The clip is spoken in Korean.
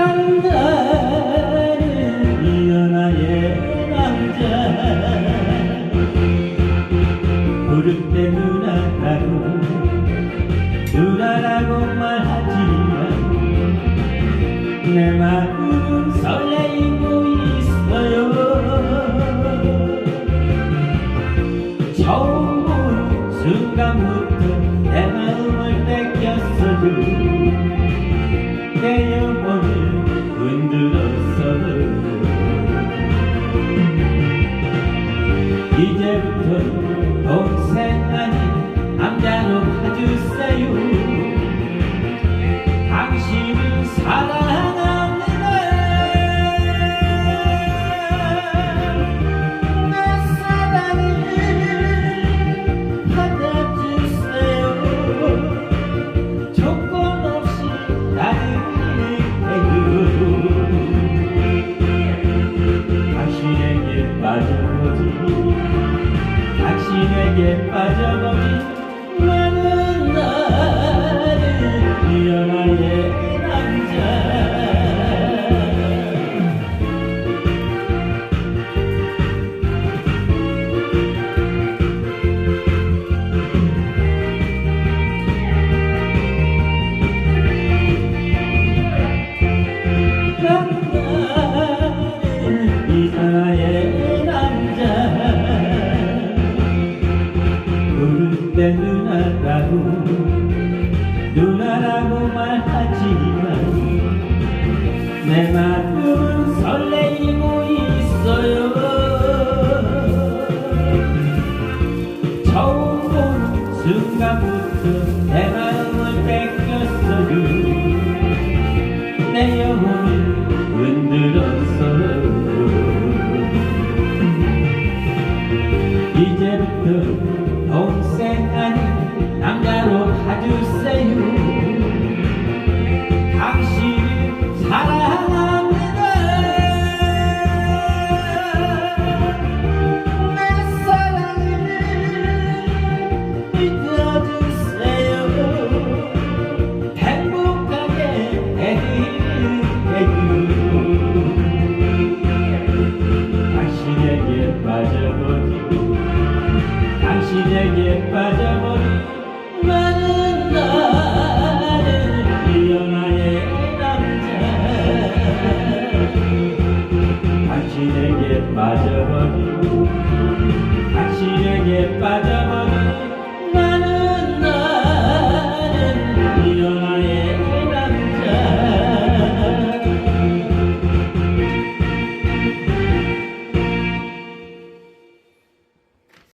빛난다는 연하의 남자 부를 때 누나라고 누나라고 말하지만 내 마음 설레이고 있어요 처음 본 순간부터 내 마음을 뺏겼어요 이제부터 빠져버린 당신에게 빠져버린 때 누나라고. 누나라고 말하지만 내 마음은 설레이고 있어요. 처음 본 순간부터 내 마음을 뺏겼어요. 내 영혼을 흔들었어 빠져버리고 당신에게 빠져버린 많은 나는 이연하의 남자. 당신에게 빠져버리고 당신에게 빠져